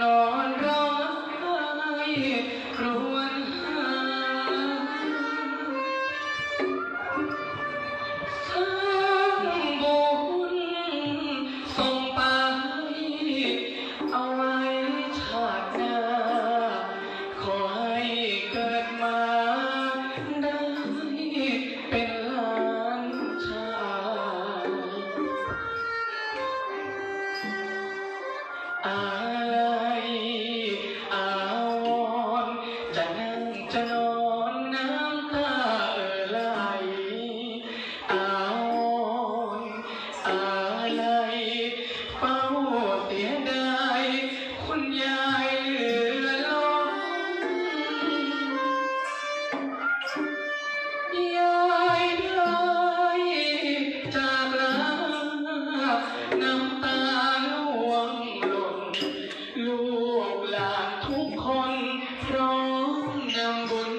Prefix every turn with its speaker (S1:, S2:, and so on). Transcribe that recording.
S1: นอนร้องห้ครวญสร้างบุญส่งไป เอาไว้ชาติหน้ขอให้เกิดมาได้เป็นล้านชาติ I'm ambon